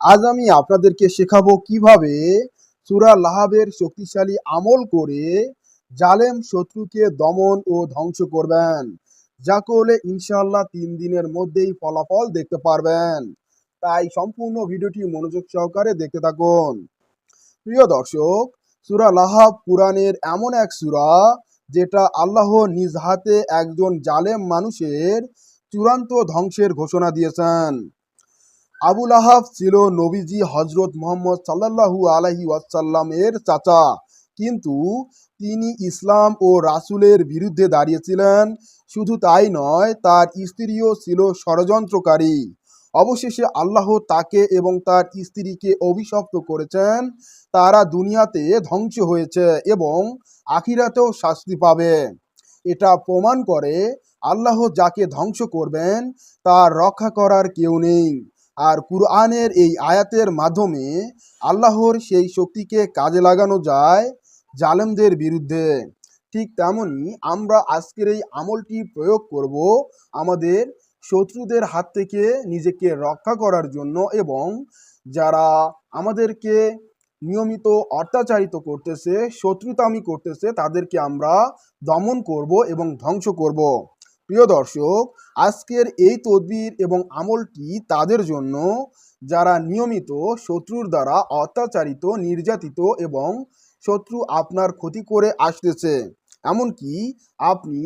আজ আমি আপনাদেরকে শেখাবো কীভাবে সুরা লাহাবের শক্তিশালী আমল করে জালেম শত্রুকে দমন ও ধ্বংস করবেন। যা করলে ইনশাল্লাহ তিন দিনের মধ্যেই ফলাফল দেখতে পারবেন। তাই সম্পূর্ণ ভিডিওটি মনোযোগ সহকারে দেখতে থাকুন। প্রিয় দর্শক, সূরা লাহাব কুরআনের এমন এক সুরা যেটা আল্লাহ নিজ হাতে একজন জালেম মানুষের চূড়ান্ত ধ্বংসের ঘোষণা দিয়েছেন। আবুল আহাব ছিল নবীজি হজরত মোহাম্মদ সাল্লাল্লাহু আলাইহি ওয়াসাল্লামের চাচা। কিন্তু তিনি ইসলাম ও রাসূলের বিরুদ্ধে দাঁড়িয়েছিলেন। শুধু তাই নয়, তার স্ত্রীও ছিল ষড়যন্ত্রকারী। অবশেষে আল্লাহ তাকে এবং তার স্ত্রীকে অভিশপ্ত করেছেন। তারা দুনিয়াতে ধ্বংস হয়েছে এবং আখিরাতেও শাস্তি পাবে। এটা প্রমাণ করে আল্লাহ যাকে ধ্বংস করবেন, তার রক্ষা করার কেউ নেই। আর কুরআনের এই আয়াতের মাধ্যমে আল্লাহর সেই শক্তিকে কাজে লাগানো যায় জালেমদের বিরুদ্ধে। ঠিক তেমনি আমরা আজকের এই আমলটি প্রয়োগ করব আমাদের শত্রুদের হাত থেকে নিজেকে রক্ষা করার জন্য এবং যারা আমাদেরকে নিয়মিত অত্যাচারিত করতেছে, শত্রুতামি করতেছে, তাদেরকে আমরা দমন করব এবং ধ্বংস করব। প্রিয় দর্শক, আজকের এই তদবির এবং আমলটি তাদের জন্য, যারা নিয়মিত শত্রুর দ্বারা অত্যাচারিত, নির্যাতিত এবং শত্রু আপনার ক্ষতি করে আসতেছে, এমনকি আপনি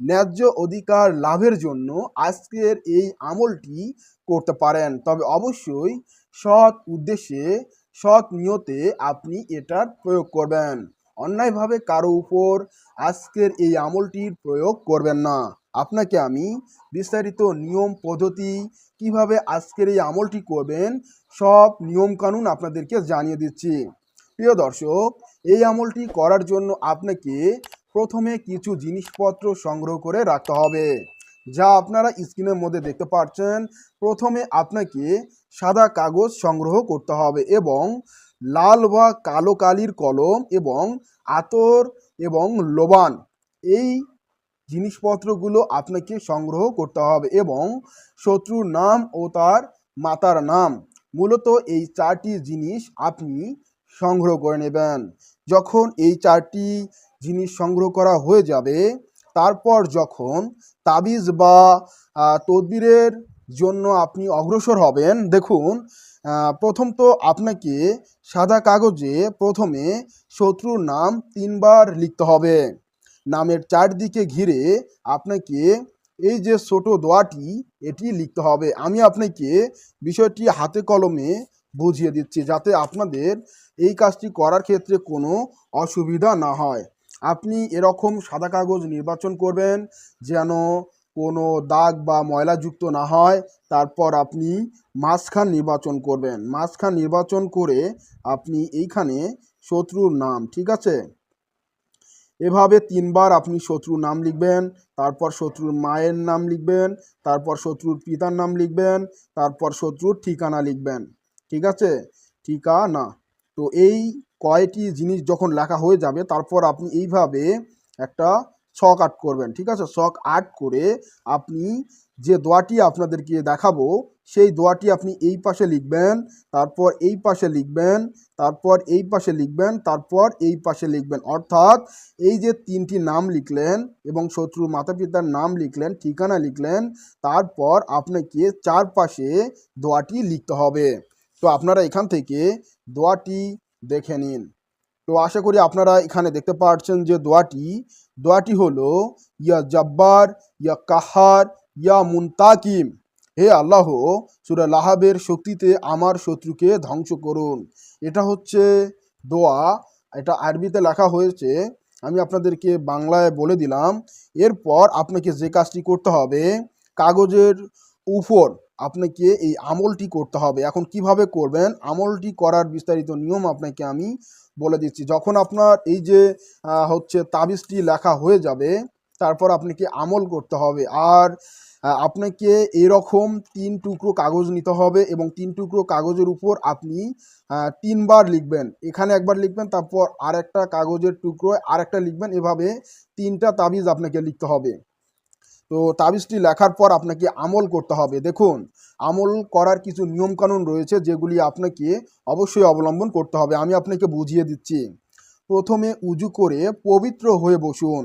ন্যায্য অধিকার লাভের জন্য আজকের এই আমলটি করতে পারেন। তবে অবশ্যই সৎ উদ্দেশ্যে, সৎ নিয়তে আপনি এটার প্রয়োগ করবেন। অন্যায়ভাবে কারও উপর আজকের এই আমলটির প্রয়োগ করবেন না। আপনাকে আমি বিস্তারিত নিয়ম, পদ্ধতি, কীভাবে আজকের এই আমলটি করবেন, সব নিয়মকানুন আপনাদেরকে জানিয়ে দিচ্ছি। প্রিয় দর্শক, এই আমলটি করার জন্য আপনাকে প্রথমে কিছু জিনিসপত্র সংগ্রহ করে রাখতে হবে। যা আপনারা স্ক্রিনের মধ্যে দেখতে পাচ্ছেন, প্রথমে আপনাকে সাদা কাগজ সংগ্রহ করতে হবে এবং লাল বা কালো কালির কলম এবং আতর এবং লোবান, এই জিনিসপত্রগুলো আপনাকে সংগ্রহ করতে হবে এবং শত্রুর নাম ও তার মাতার নাম। মূলত এই চারটি জিনিস আপনি সংগ্রহ করে নেবেন। যখন এই চারটি জিনিস সংগ্রহ করা হয়ে যাবে, তারপর যখন তাবিজ বা তদবিরের জন্য আপনি অগ্রসর হবেন, দেখুন প্রথম তো আপনাকে সাদা কাগজে প্রথমে শত্রুর নাম তিনবার লিখতে হবে। নামের চারদিকে ঘিরে আপনাকে এই যে ছোট দোয়াটি, এটি লিখতে হবে। আমি আপনাকে বিষয়টি হাতে কলমে বুঝিয়ে দিচ্ছি যাতে আপনাদের এই কাজটি করার ক্ষেত্রে কোনো অসুবিধা না হয়। আপনি এরকম সাদা কাগজ নির্বাচন করবেন যেন কোনো দাগ বা ময়লাযুক্ত না হয়। তারপর আপনি মাঝখান নির্বাচন করবেন। মাঝখান নির্বাচন করে আপনি এইখানে শত্রুর নাম, ঠিক আছে? এভাবে তিনবার আপনি শত্রুর নাম লিখবেন, তারপর শত্রুর মায়ের নাম লিখবেন, তারপর শত্রুর পিতার নাম লিখবেন, তারপর শত্রুর ঠিকানা লিখবেন। ঠিক আছে? ঠিকানা। তো এই কয়টি জিনিস যখন লেখা হয়ে যাবে, তারপর আপনি এইভাবে একটা ছক আট করবেন, ঠিক আছে? ছক আট করে আপনি যে দোয়াটি আপনাদেরকে দেখাবো, সেই দোয়াটি আপনি এই পাশে লিখবেন, তারপর এই পাশে লিখবেন, তারপর এই পাশে লিখবেন, তারপর এই পাশে লিখবেন। অর্থাৎ এই যে তিনটি নাম লিখলেন এবং শত্রুর মাতা পিতার নাম লিখলেন, ঠিকানা লিখলেন, তারপর আপনাকে চারপাশে দোয়াটি লিখতে হবে। তো আপনারা এখান থেকে দোয়াটি দেখে নিন। তো আশা করি আপনারা এখানে দেখতে পাচ্ছেন যে দোয়াটি দোয়াটি হলো, ইয়া জব্বার, ইয়া কাহার, ইয়া মুনতাকিম। হে আল্লাহ, সুরা লাহাবের শক্তিতে আমার শত্রুকে ধ্বংস করুন। এটা হচ্ছে দোয়া, এটা আরবিতে লেখা হয়েছে, আমি আপনাদেরকে বাংলায় বলে দিলাম। এরপর আপনাকে যে কাজটি করতে হবে, কাগজের উপর আপনাকে এই আমলটি করতে হবে। এখন কীভাবে করবেন? আমলটি করার বিস্তারিত নিয়ম আপনাকে আমি বলে দিচ্ছি। যখন আপনার এই যে হচ্ছে তাবিজটি লেখা হয়ে যাবে, তারপর আপনাকে আমল করতে হবে। আর আপনাকে এরকম তিন টুকরো কাগজ নিতে হবে এবং তিন টুকরো কাগজের উপর আপনি তিনবার লিখবেন। এখানে একবার লিখবেন, তারপর আর একটা কাগজের টুকরো আর একটা লিখবেন। এভাবে তিনটা তাবিজ আপনাকে লিখতে হবে। তো তাবিজটি লেখার পর আপনাকে আমল করতে হবে। দেখুন, আমল করার কিছু নিয়মকানুন রয়েছে যেগুলি আপনাকে অবশ্যই অবলম্বন করতে হবে। আমি আপনাকে বুঝিয়ে দিচ্ছি। প্রথমে উজু করে পবিত্র হয়ে বসুন।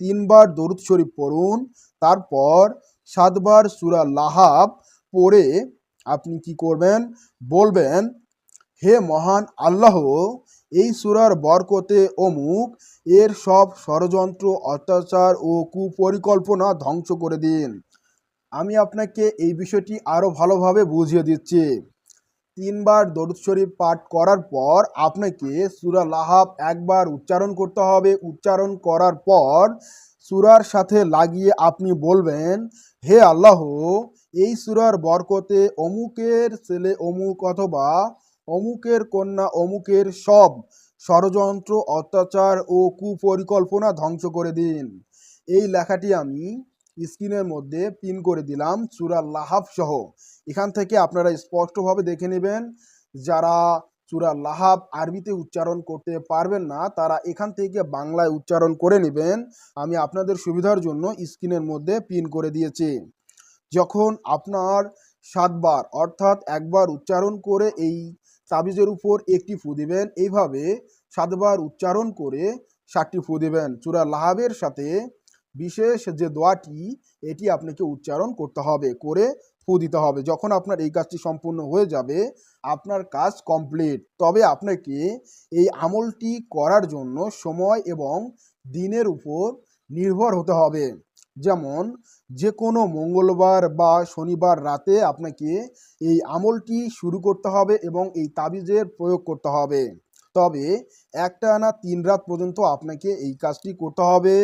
তিনবার দরুদ শরীফ পড়ুন। তারপর সাতবার সুরা লাহাব পড়ে আপনি কি করবেন? বলবেন হে মহান আল্লাহ, এই সুরার বরকতে অমুক, এর সব ষড়যন্ত্র, অত্যাচার ও কুপরিকল্পনা ধ্বংস করে দিন। আমি আপনাকে এই বিষয়টি আরও ভালোভাবে বুঝিয়ে দিচ্ছি। তিনবার দরুদ শরীফ পাঠ করার পর আপনাকে সুরা লাহাব একবার উচ্চারণ করতে হবে। উচ্চারণ করার পর সুরার সাথে লাগিয়ে আপনি বলবেন, হে আল্লাহ, এই সুরার বরকতে অমুকের ছেলে অমুক অথবা অমুকের কন্যা, অমুকের সব ষড়যন্ত্র, অত্যাচার ও কুপরিকল্পনা ধ্বংস করে দিন। এই লেখাটি আমি স্ক্রিনের মধ্যে পিন করে দিলাম, সুরা লাহাব সহ। এখান থেকে আপনারা স্পষ্টভাবে দেখে নেবেন, যারা সুরা লাহাব আরবিতে উচ্চারণ করতে পারবেন না, তারা এখান থেকে বাংলায় উচ্চারণ করে নেবেন। আমি আপনাদের সুবিধার জন্য স্ক্রিনের মধ্যে পিন করে দিয়েছি। যখন আপনার সাতবার, অর্থাৎ একবার উচ্চারণ করে এই তাবিজের উপর একটি ফু দিবেন। এইভাবে সাতবার উচ্চারণ করে ষাটটি ফু দিবেন। চূড়া লাহাবের সাথে বিশেষ যে দোয়াটি, এটি আপনাকে উচ্চারণ করতে হবে, করে ফু দিতে হবে। যখন আপনার এই কাজটি সম্পূর্ণ হয়ে যাবে, আপনার কাজ কমপ্লিট। তবে আপনাকে এই আমলটি করার জন্য সময় এবং দিনের উপর নির্ভর হতে হবে। যেমন যে কোনো মঙ্গলবার বা শনিবার রাতে আপনাকে এই আমলটি শুরু করতে হবে এবং এই তাবিজের প্রয়োগ করতে হবে। তবে একটা না তিন রাত পর্যন্ত আপনাকে এই কাজটি করতে হবে।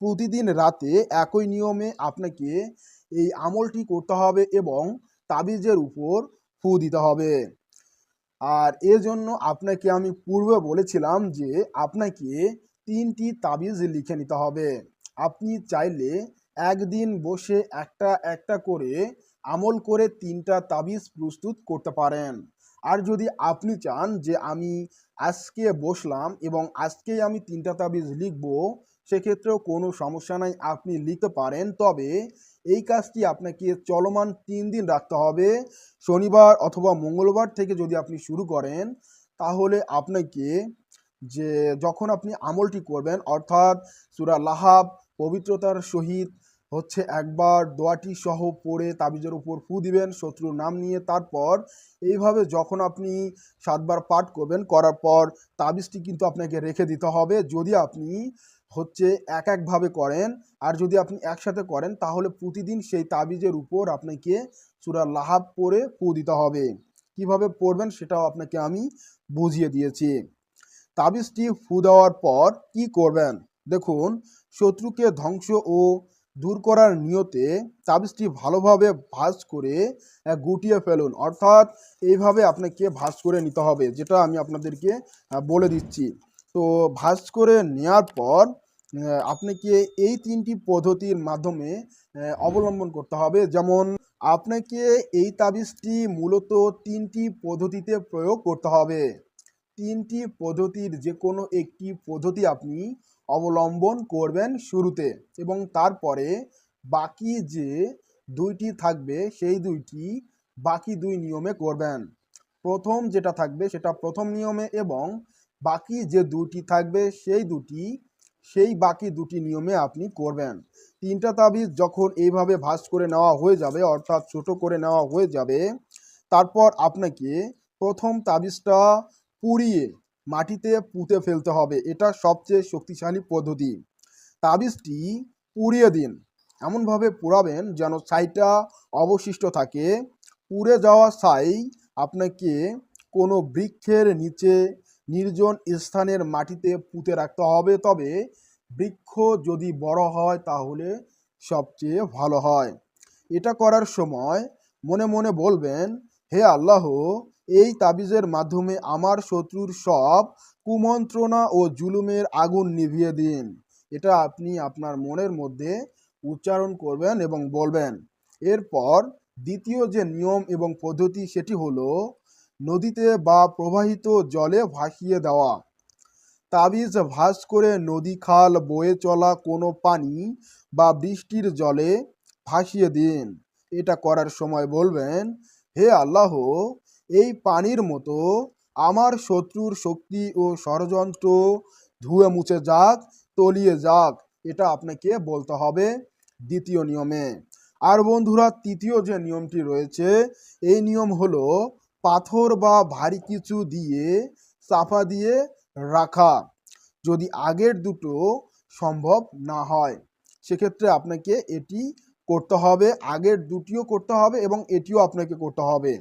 প্রতিদিন রাতে একই নিয়মে আপনাকে এই আমলটি করতে হবে এবং তাবিজের উপর ফু দিতে হবে। আর এজন্য আপনাকে আমি পূর্বে বলেছিলাম যে আপনাকে তিনটি তাবিজ লিখে নিতে হবে। আপনি চাইলে একদিন বসে একটা একটা করে আমল করে তিনটা তাবিজ প্রস্তুত করতে পারেন। আর যদি আপনি চান যে আমি আজকে বসলাম এবং আজকেই আমি তিনটা তাবিজ লিখব, সেক্ষেত্রেও কোনো সমস্যা নাই, আপনি লিখতে পারেন। তবে এই কাজটি আপনাকে চলমান তিন দিন রাখতে হবে। শনিবার অথবা মঙ্গলবার থেকে যদি আপনি শুরু করেন, তাহলে আপনাকে যে যখন আপনি আমলটি করবেন, অর্থাৎ সুরা লাহাব পবিত্রতার সহিত হচ্ছে একবার দোয়াটি সহ পড়ে তাবিজের উপর ফু দিবেন, শত্রুর নাম নিয়ে তারপর এইভাবে যখন আপনি সাতবার পাঠ করবেন, করার পর তাবিজটি কিন্তু আপনাকে রেখে দিতে হবে। যদি আপনি হচ্ছে এক একভাবে করেন আর যদি আপনি একসাথে করেন, তাহলে প্রতিদিন সেই তাবিজের উপর আপনাকে সুরা লাহাব পরে ফু দিতে হবে। কীভাবে পড়বেন সেটাও আপনাকে আমি বুঝিয়ে দিয়েছি। তাবিজটি ফু দেওয়ার পর কি করবেন? দেখুন শত্রুকে ধ্বংস ও দূর করার নিয়তে তাবিজটি ভালোভাবে ভাঁজ করে গুটিয়ে ফেলুন। অর্থাৎ এইভাবে আপনাকে ভাঁজ করে নিতে হবে, যেটা আমি আপনাদেরকে বলে দিচ্ছি। তো ভাঁজ করে নেওয়ার পর আপনাকে এই তিনটি পদ্ধতির মাধ্যমে অবলম্বন করতে হবে। যেমন, আপনাকে এই তাবিজটি মূলত তিনটি পদ্ধতিতে প্রয়োগ করতে হবে। তিনটি পদ্ধতির যে কোনো একটি পদ্ধতি আপনি অবলম্বন করবেন শুরুতে এবং তারপরে বাকি যে দুইটি থাকবে, সেই দুইটি বাকি দুই নিয়মে করবেন। প্রথম যেটা থাকবে সেটা প্রথম নিয়মে এবং বাকি যে দুটি থাকবে, সেই দুটি, সেই বাকি দুটি নিয়মে আপনি করবেন। তিনটা তাবিজ যখন এইভাবে ভাঁজ করে নেওয়া হয়ে যাবে, অর্থাৎ ছোট করে নেওয়া হয়ে যাবে, তারপর আপনাকে প্রথম তাবিজটা পুড়িয়ে মাটিতে পুঁতে ফেলতে হবে। এটা সবচেয়ে শক্তিশালী পদ্ধতি। তাবিজটি পুড়িয়ে দিন। এমনভাবে পোড়াবেন যেন ছাইটা অবশিষ্ট থাকে। পুড়ে যাওয়া ছাই আপনাকে কোনো বৃক্ষের নিচে নির্জন স্থানের মাটিতে পুঁতে রাখতে হবে। তবে বৃক্ষ যদি বড় হয় তাহলে সবচেয়ে ভালো হয়। এটা করার সময় মনে মনে বলবেন, হে আল্লাহ এই তাবিজের মাধ্যমে আমার শত্রুর সব কুমন্ত্রণা ও জুলুমের আগুন নিভিয়ে দিন। এটা আপনি আপনার মনের মধ্যে উচ্চারণ করবেন এবং বলবেন। এরপর দ্বিতীয় যে নিয়ম এবং পদ্ধতি সেটি হলো নদীতে বা প্রবাহিত জলে ভাসিয়ে দেওয়া। তাবিজ ভাস করে নদী খাল বয়ে চলা কোনো পানি বা বৃষ্টির জলে ভাসিয়ে দিন। এটা করার সময় বলবেন, হে আল্লাহ এই পানির মতো আমার শত্রুর শক্তি ও ষড়যন্ত্র ধুয়ে মুছে যাক, তলিয়ে যাক, এটা আপনাকে বলতে হবে দ্বিতীয় নিয়মে। আর বন্ধুরা, তৃতীয় যে নিয়মটি রয়েছে, এই নিয়ম হলো পাথর বা ভারী কিছু দিয়ে চাপা দিয়ে রাখা। যদি আগের দুটো সম্ভব না হয়, সেক্ষেত্রে আপনাকে এটি করতে হবে, আগের দুটিও করতে হবে এবং এটিও আপনাকে করতে হবে।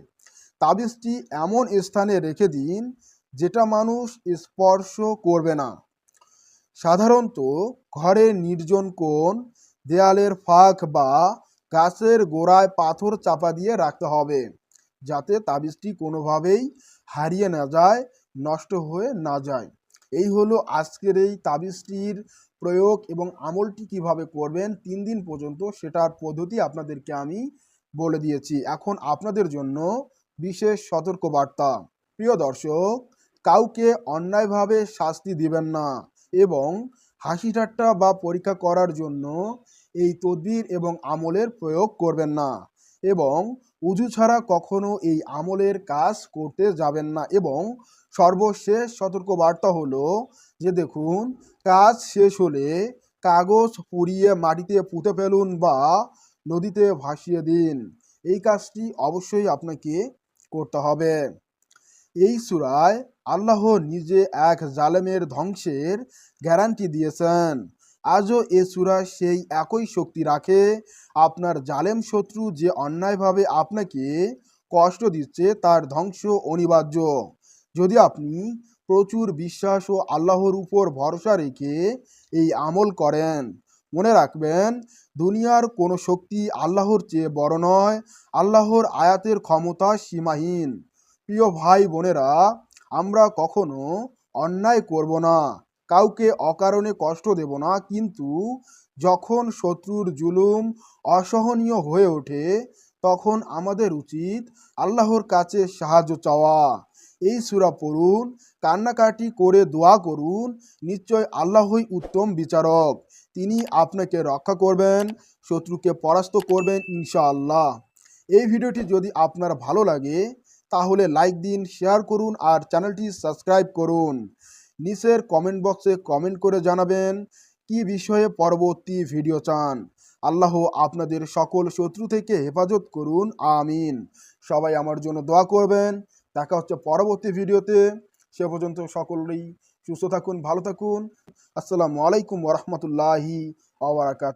তাবিজটি এমন স্থানে রেখে দিন যেটা মানুষ স্পর্শ করবে না। সাধারণত ঘরের নির্জন কোণ, দেয়ালের ফাঁক বা গাছের গোড়ায় পাথর চাপা দিয়ে রাখতে হবে, যাতে তাবিজটি কোনোভাবেই হারিয়ে না যায়, নষ্ট হয়ে না যায়। এই হলো আজকের এই তাবিজটির প্রয়োগ এবং আমলটি কীভাবে করবেন, তিন দিন পর্যন্ত সেটার পদ্ধতি আপনাদেরকে আমি বলে দিয়েছি। এখন আপনাদের জন্য বিশেষ সতর্কবার্তা। প্রিয় দর্শক, কাউকে অন্যায়ভাবে শাস্তি দিবেন না এবং হাসি ঠাট্টা বা পরীক্ষা করার জন্য এই তদবির এবং আমলের প্রয়োগ করবেন না এবং উজু ছাড়া কখনো এই আমলের কাজ করতে যাবেন না এবং সর্বশেষ সতর্কবার্তা হলো যে দেখুন, কাজ শেষ হলে কাগজ পুড়িয়ে মাটিতে পুঁতে ফেলুন বা নদীতে ভাসিয়ে দিন। এই কাজটি অবশ্যই আপনাকে করতে হবে। এই সুরায় আল্লাহ নিজে এক জালেমের ধ্বংসের গ্যারান্টি দিয়েছেন। আজও এ সুরা সেই একই শক্তি রাখে। আপনার জালেম শত্রু যে অন্যায়ভাবে আপনাকে কষ্ট দিচ্ছে তার ধ্বংস অনিবার্য। যদি আপনি প্রচুর বিশ্বাস ও আল্লাহর উপর ভরসা রেখে এই আমল করেন, মনে রাখবেন দুনিয়ার কোনো শক্তি আল্লাহর চেয়ে বড় নয়, আল্লাহর আয়াতের ক্ষমতা সীমাহীন। প্রিয় ভাই বোনেরা, আমরা কখনো অন্যায় করব না, কাউকে অকারণে কষ্ট দেব না, কিন্তু যখন শত্রুর জুলুম অসহনীয় হয়ে ওঠে, তখন আমাদের উচিত আল্লাহর কাছে সাহায্য চাওয়া। এই সুরা পড়ুন, কান্নাকাটি করে দোয়া করুন, নিশ্চয় আল্লাহই উত্তম বিচারক। তিনি আপনাকে রক্ষা করবেন, শত্রুকে পরাস্ত করবেন ইনশাআল্লাহ। এই ভিডিওটি যদি আপনার ভালো লাগে, তাহলে লাইক দিন, শেয়ার করুন আর চ্যানেলটি সাবস্ক্রাইব করুন। নিচের কমেন্ট বক্সে কমেন্ট করে জানাবেন কি বিষয়ে পরবর্তী ভিডিও চান। আল্লাহ আপনাদের সকল শত্রু থেকে হেফাজত করুন, আমিন। সবাই আমার জন্য দোয়া করবেন। দেখা হচ্ছে পরবর্তী ভিডিওতে। সে পর্যন্ত সকলেই সুস্থ থাকুন ভালো থাকুন। আসসালামু আলাইকুম ওরহমতুল্লাহি আবরাকাত